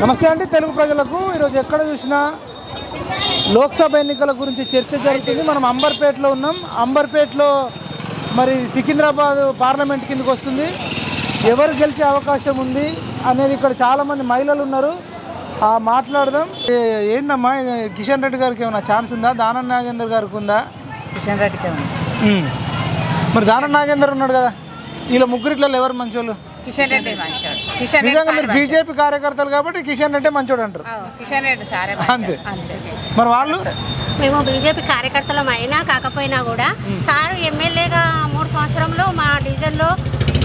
నమస్తే అండి తెలుగు ప్రజలకు. ఈరోజు ఎక్కడ చూసినా లోక్సభ ఎన్నికల గురించి చర్చ జరుగుతుంది. మనం అంబర్పేటలో ఉన్నాం. అంబర్పేటలో మరి సికింద్రాబాద్ పార్లమెంట్ కిందకి వస్తుంది. ఎవరు గెలిచే అవకాశం ఉంది అనేది ఇక్కడ చాలామంది మహిళలు ఉన్నారు. ఆ మాట్లాడదాం. ఏందమ్మా? కిషన్ రెడ్డి గారికి ఏమైనా ఛాన్స్ ఉందా? దానం నాగేందర్ గారికి ఉందా? కిషన్ రెడ్డికే. మరి దానం నాగేందర్ ఉన్నాడు కదా. వీళ్ళ ముగ్గురిట్లో ఎవరు మంచోళ్ళు? కిషన్ రెడ్డి మంచోడు. కిషన్ రెడ్డి నిజంగా మీరు బీజేపీ కార్యకర్తలు కాబట్టి కిషన్ రెడ్డి మంచోడు అంటారు. కిషన్ రెడ్డి సారే అంతే. అంతే. మరి వాళ్ళు? మేము బీజేపీ కార్యకర్తలం అయినా కాకపోయినా కూడా సారు ఎమ్మెల్యేగా మూడు సంవత్సరంలో మా డివిజన్లో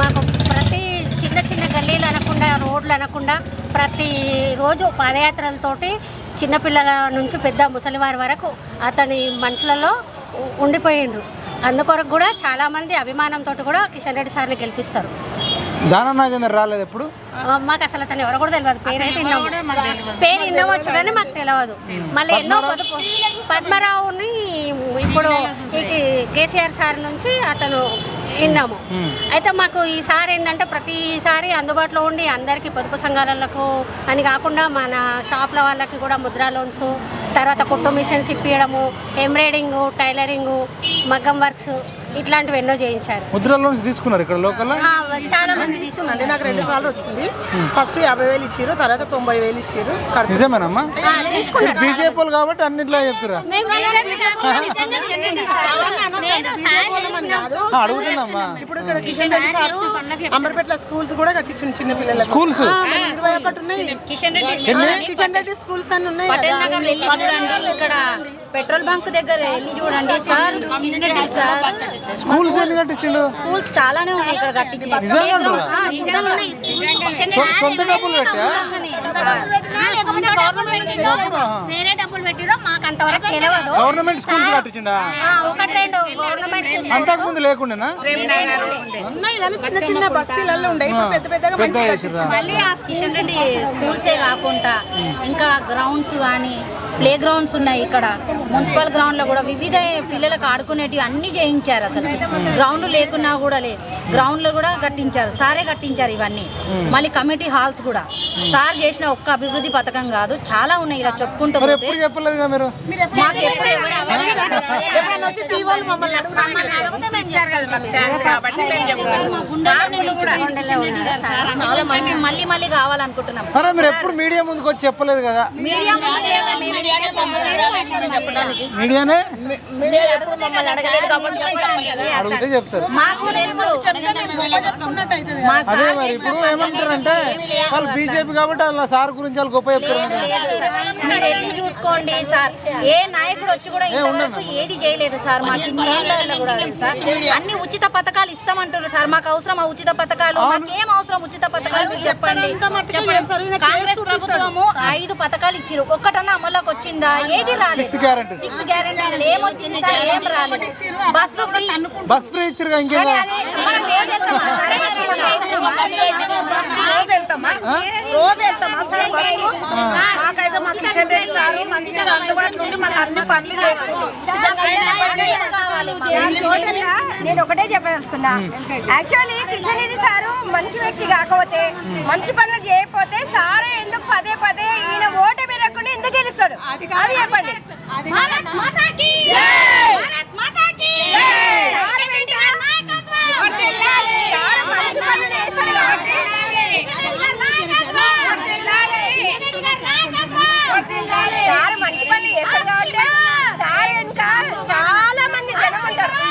మాకు ప్రతి చిన్న చిన్న గల్లీలు అనకుండా రోడ్లు అనకుండా ప్రతి రోజు పాదయాత్రలతోటి చిన్నపిల్లల నుంచి పెద్ద ముసలివారి వరకు అతని మనుషులలో ఉండిపోయిండ్రు. అందుకొరకు కూడా చాలామంది అభిమానంతో కూడా కిషన్ రెడ్డి సార్ని గెలిపిస్తారు. దానం నాగేందర్ రాలేదు ఎప్పుడు? మాకు అసలు అతను ఎవరు కూడా తెలియదు. పేరు అయితే విన్నాము. పేరు విన్నవచ్చు కానీ మాకు తెలియదు. మళ్ళీ ఎన్నో పొదుపు పద్మరావుని ఇప్పుడు ఈ కేసీఆర్ సార్ నుంచి అతను విన్నాము. అయితే మాకు ఈసారి ఏంటంటే ప్రతిసారి అందుబాటులో ఉండి అందరికీ పొదుపు సంఘాలకు అని కాకుండా మన షాప్ల వాళ్ళకి కూడా ముద్రా లోన్స్ తర్వాత కుట్టు మిషన్స్ ఇప్పించడము ఎంబ్రాయిడింగ్ టైలరింగ్ మగ్గం వర్క్స్ ఇట్లాంటివి ఎన్నో చేయించారు. ముద్ర లోన్స్ తీసుకున్నారు ఇక్కడ లోకల్లో? ఆ, చాలా మంది తీసుకున్నాండి నాకు రెండు సార్లు వచ్చింది. ఫస్ట్ యాభై వేలు ఇచ్చారు తర్వాత తొంభై వేలు ఇచ్చారు నిజమేనమ్మా? ఆ, తీసుకున్నారు. బీజేపీ కాబట్టి అన్నిట్లో చెప్తురా. అడుగుతున్నామ్మా. ఇప్పుడు ఇక్కడ కిషన్ రెడ్డి సారు అంబర్పేటలో స్కూల్స్ కూడా కట్టించిన చిన్న పిల్లలకు. స్కూల్స్? ఇరవై ఒకటి ఉన్నాయి. కిషన్ రెడ్డి కిషన్ రెడ్డి స్కూల్స్ అని ఉన్నాయి ఇక్కడ పెట్రోల్ బంక్ దగ్గర వెళ్ళి చూడండి సార్ సార్. స్కూల్స్ ఎన్ని కట్టించిండు? స్కూల్స్ చాలానే ఉన్నాయి ఇక్కడ కట్టించిన నిజంగా అంటారా? ఆ, నిజంగా. ఉన్నాయి. సొ- సొంత డబ్బులు పెట్టా వేరే డబ్బులు పెట్టిరో మాకు అంతవరకు తెలియదు గవర్నమెంట్ స్కూల్స్ కట్టించిండా ఆ, ఒకటి రెండు గవర్నమెంట్ అంతకు ముందు లేకుండానా? ఉన్నాయి కానీ చిన్న చిన్న బస్తీలలో ఉండే. ఇప్పుడు పెద్ద పెద్దగా మళ్ళీ ఆ కిషన్ రెడ్డి స్కూల్సే కాకుండా ఇంకా గ్రౌండ్స్ కానీ ప్లే గ్రౌండ్స్ ఉన్నాయి ఇక్కడ. మున్సిపల్ గ్రౌండ్లో కూడా వివిధ పిల్లలకు ఆడుకునేటివి అన్ని చేయించారు అసలు. గ్రౌండ్ లేకున్నా కూడా లేదు గ్రౌండ్లో కూడా కట్టించారు. సారే కట్టించారు ఇవన్నీ. మళ్ళీ కమిటీ హాల్స్ కూడా. సార్ చేసిన ఒక్క అభివృద్ధి పథకం కాదు చాలా ఉన్నాయి ఇలా చెప్పుకుంటూ పోతే. ఎప్పుడు మాకు ఎవరు అవకాశం మా మేము మళ్ళీ మళ్ళీ కావాలనుకుంటున్నాం. అరే మీరు ఎప్పుడు మీడియా ముందుకు వచ్చి చెప్పలేదు కదా? మీడియా ముందు మేము మీడియానే మీడియా ఎప్పుడు మమ్మల్ని అడగలేదు కాబట్టి మేము చెప్పలేదు. అడిగితే చెప్తారు. మాకు తెలుసు మా అదే సార్ మరి చేసిన ఇప్పుడు ఏమంటారంటే వాళ్ళు బీజేపీ కాబట్టి వాళ్ళ సార్ గురించి వాళ్ళు గొప్ప చెప్తారు. లేదు సార్. మీరు వెళ్ళి చూసుకోండి సార్. ఏ నాయకుడు వచ్చి కూడా ఇంతవరకు ఏది చేయలేదు సార్. మాకు ఇన్నేళ్ళలో కూడా తెలుసా అన్ని ఉచిత పథకాలు ఇస్తామంటారు సార్. మాకు అవసరం ఆ ఉచిత పథకాలు. మాకేం అవసరం ఉచిత పథకాలు చెప్పండి. కాంగ్రెస్. ప్రభుత్వము ఐదు పథకాలు ఇచ్చిరు ఒక్కటన్నా అమల్లోకి వచ్చిందా? ఏది రాలేదు. సిక్స్ గ్యారెంటీ ఏమొచ్చింది సార్? ఏం రాలేదు. Bus free. బస్ ఫ్రీ మనం రోజు వెళ్తామా? సార్ రోజు వెళ్తామా? రోజు వెళ్తామా? Sir bus? మాకైతే మా కిషన్ రెడ్డి సార్ మంచిగా అందుబాటులో ఉండి మాకు అన్ని పనులు నేను ఒకటే చెప్పదలుచుకున్నా. యాక్చువల్లీ కిషన్ రెడ్డి సారు మంచి వ్యక్తి కాకపోతే మంచి పనులు చేయకపోతే సారు ఎందుకు పదే పదే ఈయన ఓటు పెరగకుండా ఎందుకు గెలుస్తాడు? అది చెప్పండి సారు వెంట వర్ధిల్లాలి. సారు మంచి పనులు చేస్తాడు కాబట్టి వర్ధిల్లాలి. సారు మంచి పనులు చేస్తాడు కాబట్టి సారు వెనుక చాలా మంది జనం ఉంటారు చాలా మంది. ఆయన అంటే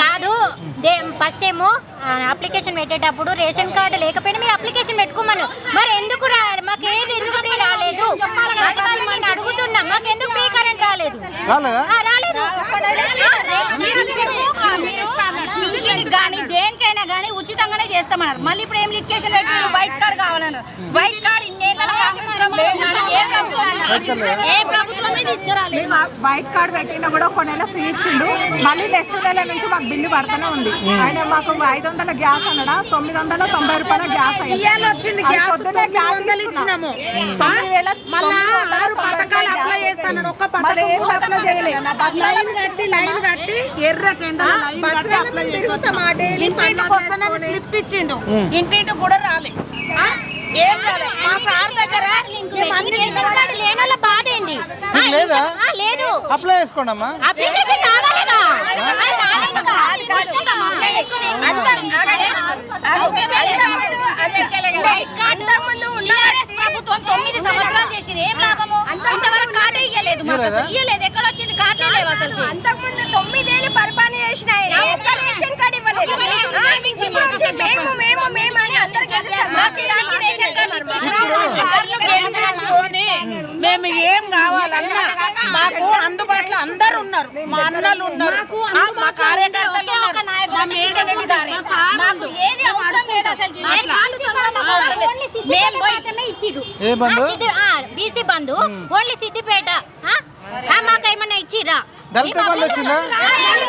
కాదు. దే ఫస్ట్ ఏమో అప్లికేషన్ పెట్టేటప్పుడు రేషన్ కార్డు లేకపోయినా మీరు అప్లికేషన్ పెట్టుకోమను. మరి ఎందుకు మాకు ఏది ఎందుకు ఫ్రీ రాలేదు? అడుగుతున్నా. మాకు ఎందుకు ఫ్రీ కరెంట్ రాలేదు? రాలేదా? కానీ దేనికైనా కానీ ఉచితంగానే చేస్తామన్నారు. మళ్ళీ ఇప్పుడు ఏం లిటికేషన్ పెట్టారు వైట్ కార్డ్ కావాలన్నారు. వైట్ కార్డ్ ఇన్నేళ్ళ కాంగ్రెస్ ప్రభుత్వం ఉన్నాడు. ఏ ప్రభుత్వం ఏ ప్రభుత్వమే తీసుకురాలేదు? మేము వైట్ కార్డ్ పెట్టినా కూడా ఒక నెల ఫ్రీ ఇచ్చిండు. మళ్ళీ నెక్స్ట్ నెల నుంచి మాకు బిల్లు పడుతూనే ఉంది. ఆయన మాకు ఐదు వందల గ్యాస్ అన్నడా? తొమ్మిది వందల తొంభై రూపాయల గ్యాస్ వచ్చింది గ్యాస్ పొద్దున్నే గ్యాస్ వందలు తీసుకున్నాం. ఇచ్చినాము. తొమ్మిది వేల మళ్ళా తొమ్మిది వందల ఆరు తొంభై పథకాలు రూపాయల అప్లై గ్యాస్ చేస్తాడు ఒక్క మళ్ళీ ఏం పథకం అప్లై చేయలేదు. నా బస్సు లైన్ కట్టి లైన్ కట్టి ఎర్ర టెండర్ లైన్ కట్టి అప్లై చేసి ఇంటింటికి వస్తానని స్లిప్ ఇచ్చిండు. ఇంటింటికి కూడా రాలే. ఆ? ఏం రాలే. మా సార్ దగ్గర రేషన్ కార్డు లేని వాళ్ళ బాధ ఏంది లేదా? అప్లై చేసుకోండి అమ్మా అప్లికేషన్ ప్రభుత్వం తొమ్మిది సంవత్సరాలు చేసిరు ఏం లాభము? ఇంతవరకు కార్డు ఇయ్యలేదు మాకు అసలు ఇయ్యలేదు ఎక్కడ వచ్చింది కార్డులే లేవు అసలు అంతకుముందు తొమ్మిదేళ్ళు పరిపాలన చేసిన కార్డు మేము. మేము అని అందరికి రేషన్ కార్డు మేము ఏం కావాలన్నా మాకు అందుబాటులో అందరు ఉన్నారు. మా అన్నలు ఉన్నారు. మా కార్యకర్తలు ఉన్నారు. మా మేడం. మా sir BC Bandhu. Only Siddipet. ఆ? ఆ, మాకు ఏమన్నా ఇచ్చిర్రా దళిత బంధు వచ్చిందా రాలేదు.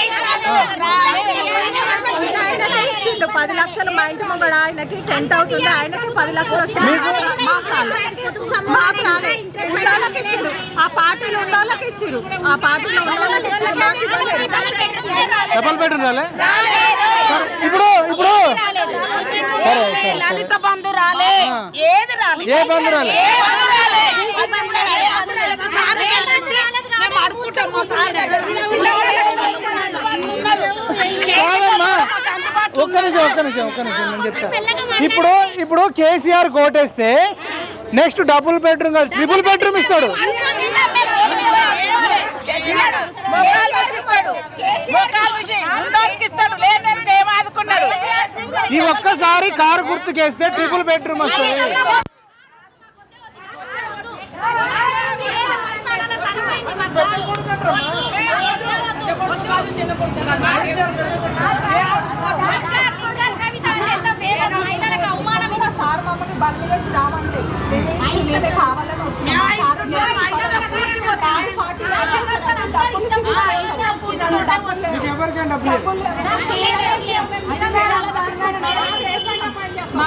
ఇచ్చిండు. ఇచ్చిండు పది లక్షలు మా ఇంటి ముంగడ ఆయనకి టెంట్ అవుతుంది ఆయనకి పది లక్షలు వచ్చింది రాలేదు. రాలేదు. ఇచ్చిండు ఆ పార్టీలో ఉన్న వాళ్ళకి ఇచ్చిరు ఆ పార్టీలో ఉన్న వాళ్ళకి ఇచ్చిరు రాలేదు. రాలేదు. ఇప్పుడు ఇప్పుడు సరే సరే లలిత బంధు రాలే ఏది రాలే? ఏ బంధు రాలే? ఏ బంధు రాలే? ఏ బంధు రాలే. మా సార్ గెలిపించి మేము అడుగుతాం మా సార్ దగ్గర. ఉన్నారు. కాదమ్మా. మాకు అందుబాటులో ఒక్క నిమిషం ఒక్క నిమిషం ఒక్క నిమిషం నేను చెప్తా. ఇప్పుడు ఇప్పుడు కేసీఆర్ కోటేస్తే నెక్స్ట్ డబుల్ బెడ్రూమ్ కాదు ట్రిపుల్ బెడ్రూమ్ ఇస్తాడు. ఈ ఒక్కసారి కారు గుర్తుకేస్తే ట్రిపుల్ బెడ్రూమ్ వస్తుంది.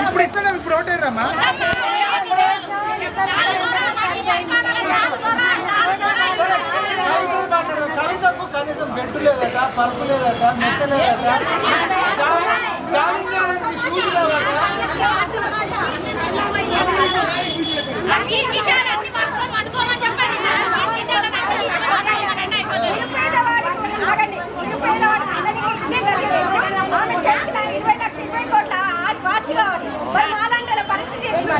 ఇప్పుడు ఇస్తున్నాం ఇప్పుడు ఓటేరు కనీసం బెడ్ లేదట పరుపు లేదట మెత్త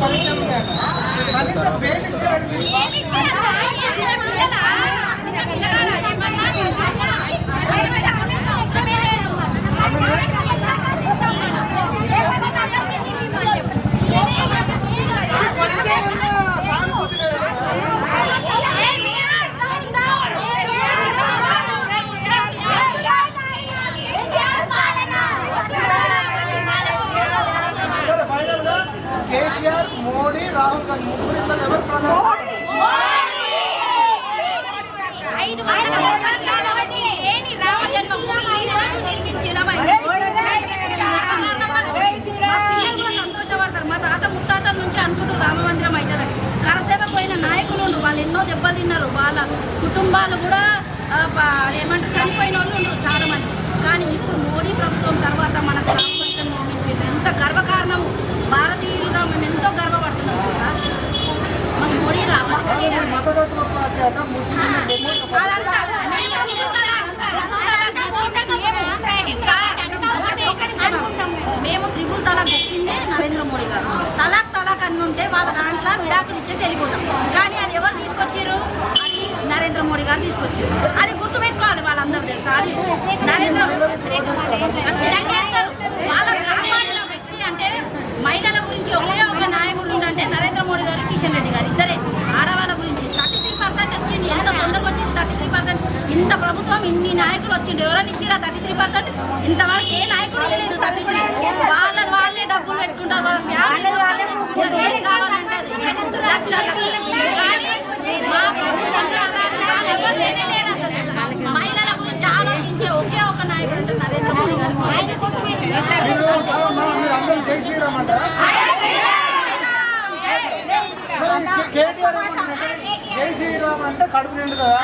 కనీసం బేబీ పిల్లలా? నుంచి రామ మందిరం అవుతుంది కరసేవకు పోయిన నాయకులు వాళ్ళు ఎన్నో దెబ్బలు తిన్నారు. వాళ్ళ కుటుంబాలు కూడా ఏమంటారు చనిపోయిన వాళ్ళు ఉండరు చాలా మంది కానీ ఇప్పుడు మోడీ ప్రభుత్వం తర్వాత మనకు రామకృష్ణ మందిరం ఎంత ఎంత గర్వకారణము. భారతీయులుగా మేము ఎంతో గర్వపడుతున్నాం కదా. మాకు మోడీ మేము మేము త్రిపుల్ తలాక్ వచ్చిందే నరేంద్ర మోడీ గారు. తలాక్ అని ఉంటే వాళ్ళ దాంట్లో విడాకులు ఇచ్చేసి వెళ్ళిపోతాం. కానీ అది ఎవరు తీసుకొచ్చారు అది నరేంద్ర మోడీ గారు తీసుకొచ్చారు అది గుర్తుపెట్టుకోవాలి వాళ్ళందరూ తెలుసా అది నరేంద్ర ఖచ్చితంగా చేస్తారు. వాళ్ళని కాపాడిన వ్యక్తి అంటే మహిళల గురించి ఒకే ఒక నాయకుడు అంటే నరేంద్ర మోడీ గారు కిషన్ రెడ్డి గారు ఇద్దరే. ఆడవాళ్ళ గురించి థర్టీ త్రీ పర్సెంట్ వచ్చింది. ఎంత తొందరగా వచ్చింది థర్టీ త్రీ పర్సెంట్? ఇంత ప్రభుత్వం ఇన్ని నాయకులు వచ్చింది ఎవరైనా ఇచ్చిరా థర్టీ త్రీ పర్సెంట్? ఇంతవరకు ఏ నాయకుడు ఇవ్వలేదు థర్టీ త్రీ వాళ్ళ డబ్బులు పెట్టుకుంటారు వాళ్ళ ఫ్యామిలీ తెచ్చుకుంటారు ఏది కావాలంటే లక్ష లక్ష. మా ఎవరు అసలు. మహిళల గురించి ఆలోచించే ఒకే ఒక నాయకుడు అంటే నరేంద్ర మోడీ గారు కేటీఆర్ జై శ్రీరామ్ అంటే కడుపు నిండు కదా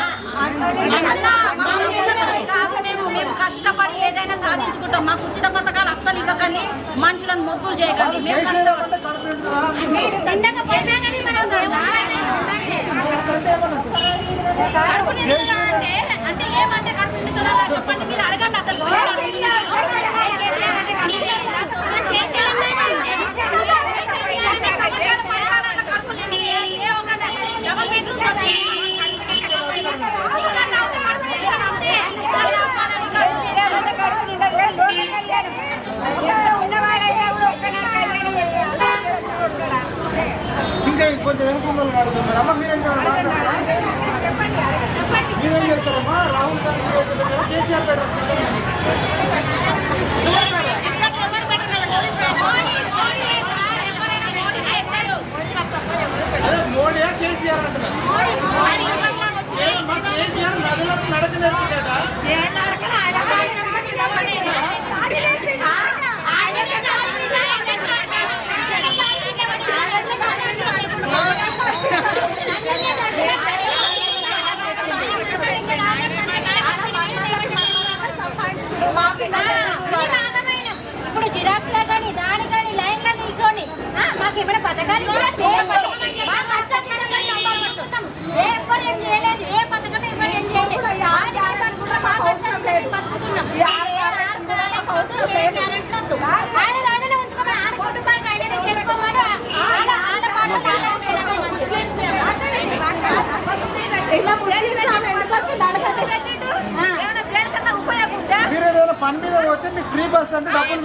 మేము మేము కష్టపడి ఏదైనా సాధించుకుంటాం. మాకు ఉచిత పథకాలు అస్సలు ఇవ్వకండి. మనుషులను మొగ్గులు చేయకండి. మేము అంటే కడుపు నిండుతుందా ఏమంటే కడుపు నిండుతుందా చెప్పండి. మీరు అడగండి అతను క్వశ్చన్ అడుగుతున్నారు. అన్ని సంవత్సరాల పరిపాలన కడుపు నిండి ఏ ఒక డబల్ బెడ్రూమ్స్ వచ్చింది. ఇక్కడ తాగితే కడుపు నిండుతుంది అంతే. ఇక్కడ తాగాలని కడుపు నిండుతుంది. ఇంకా కొంచెం వెనుకొండలు అడుగుతున్నారు అమ్మ మీరేం మీరేం చెప్తారమ్మా రాహుల్ గాంధీ కేసీఆర్ పెట్టారు మోడీయా కేసీఆర్ అంటున్నారు కేసీఆర్ నదులకు నడక నేర్పుతాడా ఇప్పుడు జిరాక్స్ కానీ దాని కానీ లైన్లో నిల్చొని ఆ, మాకు ఏమైనా పథకాలు ఇచ్చారా? ఏ పథకం? మా కష్టాలు తీరమని సంబరపడుతున్నాం. ఏ ఎవ్వరు ఏం చేయలేదు ఏ పథకం ఎవ్వరు ఏం చేయలేదు ఆది బతుకుతున్నాం, మా కష్టాలు తీరి బతుకుతున్నాం. ఏ రాష్ట్రాలకు అవసరం లేదు, గ్యారెంటీలు వద్దు. ఆయన రాగానే ఉంచుకోమని, ఆయన కుటుంబానికి ఆయననే చేసుకోమని, ఆడ- ఆడ పాటలు ఆడ ఉంచుకోమని ముస్లిమ్స్ ఇట్లా ముస్లింస్ ఆమె ఎందుకు వచ్చి నడకట్టు పెట్టిండు? ఏమైనా దేనికన్నా ఉపయోగం ఉందా? మీరు ఏదైనా పని మీద పోతే మీకు ఫ్రీ బస్ అంటే డబ్బులు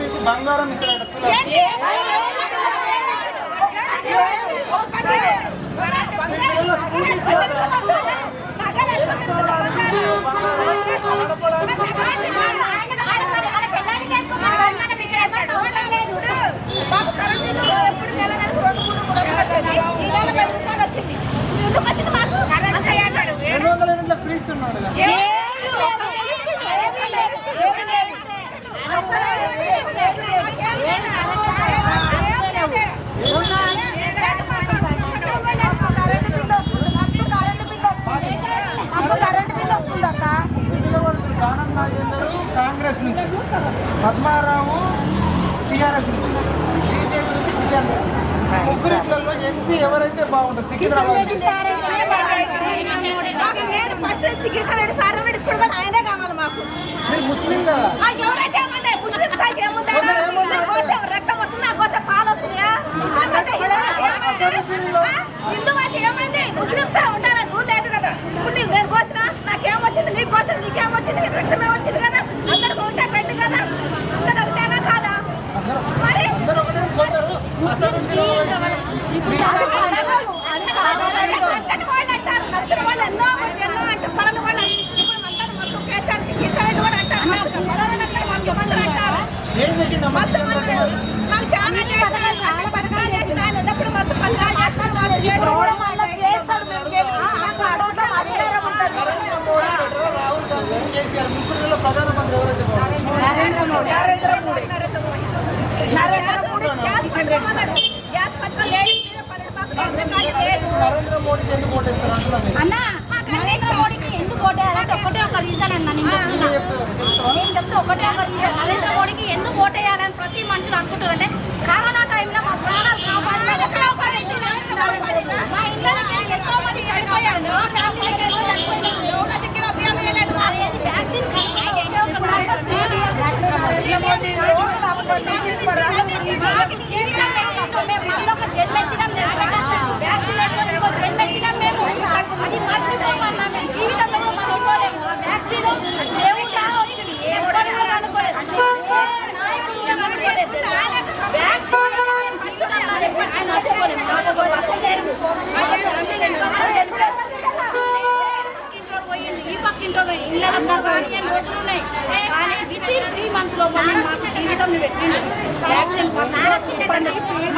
మీకు బంగారం ఇస్తారట los పద్మారావు టీఆర్ఎస్ నుంచి బీజేపీ నుంచి కిషన్ రెడ్డి ముగ్గురిట్లలో ఎంపీ ఎవరైతే బాగుంటుంది సికింద్రాబాద్ మీరు ముస్లిం కదా? ఎవరైతే ఏముంది? ముస్లిం అయితే ఏముందా? నా Busur jeans. ఓటేయాలని ప్రతి మనుషులు అనుకుంటుందంటే కరోనా టైంలో మా ప్రాణాలు మా ఇళ్ళకి ఎంతో మంది చనిపోయారు మేము జన్మెత్తినాం జన్మెత్తినాం మేము. అది మర్చిపోమన్నా మేము జీవితంలో మర్చిపోలేము. ఆ వ్యాక్సిన్ దేవుడిలాగా వచ్చింది. ఎవరు కూడా అనుకోలేదు. ఏ నాయకుడు కూడా అనుకోలేదు తెలుసా? వ్యాక్సిన్ మర్చిపోలేము. అది ఎప్పటికీ మర్చిపోలేము. అసలు లేదు. అసలు పక్కింటోడు పోయిండు, ఈ పక్కింటోడు పోయిండు. ఇళ్ళలో రాని అని రోజులు ఉన్నాయి. కానీ విత్ ఇన్ త్రీ మంత్స్ లోపల మాకు జీవితం పెట్టిండు వ్యాక్సిన్ పంపించండి.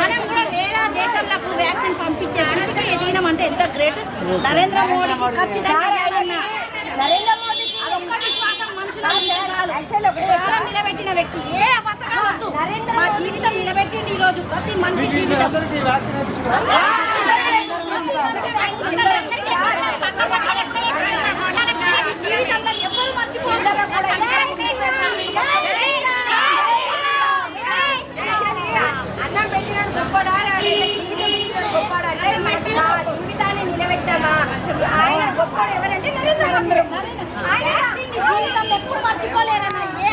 మనం కూడా వేరే దేశంలకు వ్యాక్సిన్ పంపించే స్థితికి ఎదిగినామంటే ఎంత గ్రేట్ నరేంద్ర మోడీ ఖచ్చితంగా నరేంద్ర నిలబెట్టిన వ్యక్తి ఏ పథకాలు వద్దు. మా జీవితం నిలబెట్టింది ఈ రోజు ప్రతి మనిషి జీవితం జీవితంలో ఎవరు మర్చిపోతారు అన్నం పెట్టిన గొప్పడా జీవితం ఇచ్చిన గొప్పడా జీవితాన్ని నిలబెట్టామా ఆయన గొప్పడు ఎవరంటే నరేంద్ర మోడీ ఆయన వ్యాక్సిన్ని జీవితంలో ఎప్పుడు మర్చిపోలేరన్న ఏ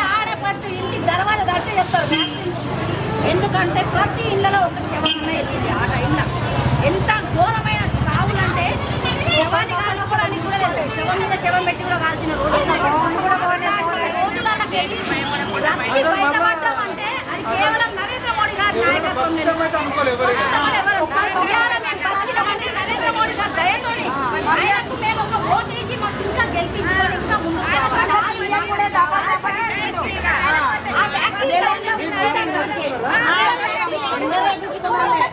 ఆడపడుచు ఇంటి దర్వాజ దట్టు చెప్తారు ఎందుకంటే ప్రతి ఇళ్ళలో ఒక శవం వెళ్ళింది ఆ టైంలో ఎంత ఘోరమైన సావులంటే శవాన్ని కాల్చుకోవడానికి కూడా లేదు. శవం మీద శవం పెట్టి కూడా కాల్చిన రోజులు బయటపడటం అంటే అది కేవలం నరేంద్ర మోడీ గారి నాయకత్వం మీద అయితే అనుకోలేదు ఎవరు నరేంద్ర మోడీ గారు దయతోని ఆయనకు మేము ఒక ఓటు వేసి మాకు ఇంకా గెలిపించుకొని ఇంకా ముందుకు రావాలి. ఆ వ్యాక్సిన్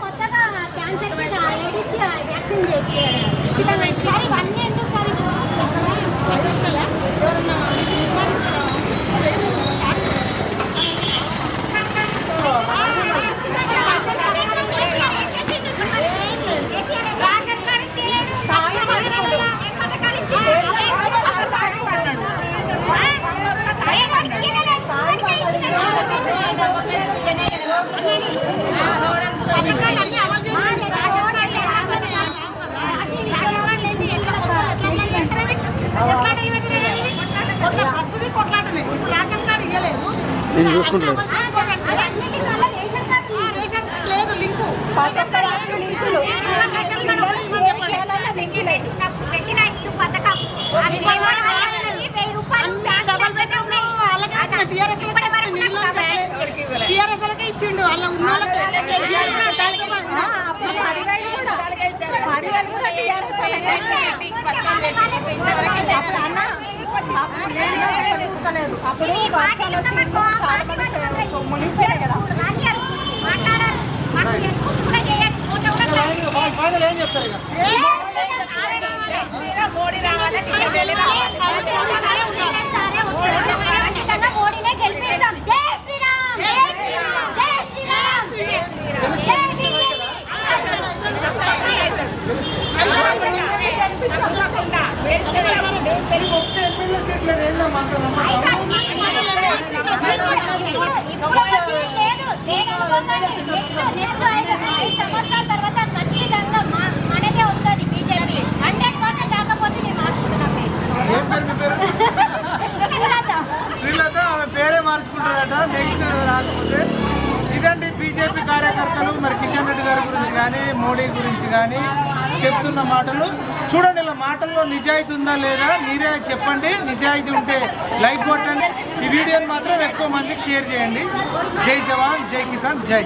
కొత్తగా క్యాన్సర్ లేడీస్కి వ్యాక్సిన్ చేసుకున్నారు సార్ ఇవన్నీ ఎందుకు సార్ పథకాలన్నీ అమలు చేసింది. రేషన్ కార్డులు ఎక్కడ రేషన్ కార్డులు ఏంటి? ఎక్కడ ఎట్లా నిలబెట్టినారు? కొట్లా- బస్సుది కొట్లాటనే. ఇప్పుడు రేషన్ కార్డు ఇవ్వలేదు. నేను చూసుకుంటాను అన్నిటికీ మళ్ళీ రేషన్ కార్డు ఈ రేషన్ కార్డు లేదు లింకు రేషన్ కార్డు ఇవ్వమని చెప్పండి. పెట్టిన ఇల్లు పథకం అది ఎవరు వాళ్ళకి వెయ్యి రూపాయలు బ్యాంకులో పెట్టి ఉన్నాయి. ఇప్పటి వరకు నాకు టీఆర్ఎస్ లకే ఇచ్చిండు అలా ఉన్న వాళ్ళకి. అప్పుడు వర్షాలు వచ్చి చాలా మంది మునిగిపోయాయి కదా కన్నా మోడీనే గెలిపిస్తాం జై శ్రీరామ్ జై శ్రీరామ్ జై శ్రీరామ్ జై ఎమ్మెల్యే శ్రీలత ఆమె పేరే మార్చుకుంటారట నెక్స్ట్ రాకపోతే. ఇదండి బీజేపీ కార్యకర్తలు మరి కిషన్ రెడ్డి గారి గురించి కానీ మోడీ గురించి కానీ చెప్తున్న మాటలు. చూడండి ఇలా మాటల్లో నిజాయితీ ఉందా లేదా మీరే చెప్పండి. నిజాయితీ ఉంటే లైక్ కొట్టండి. ఈ వీడియోని మాత్రం ఎక్కువ మందికి షేర్ చేయండి. జై జవాన్ జై కిసాన్ జై.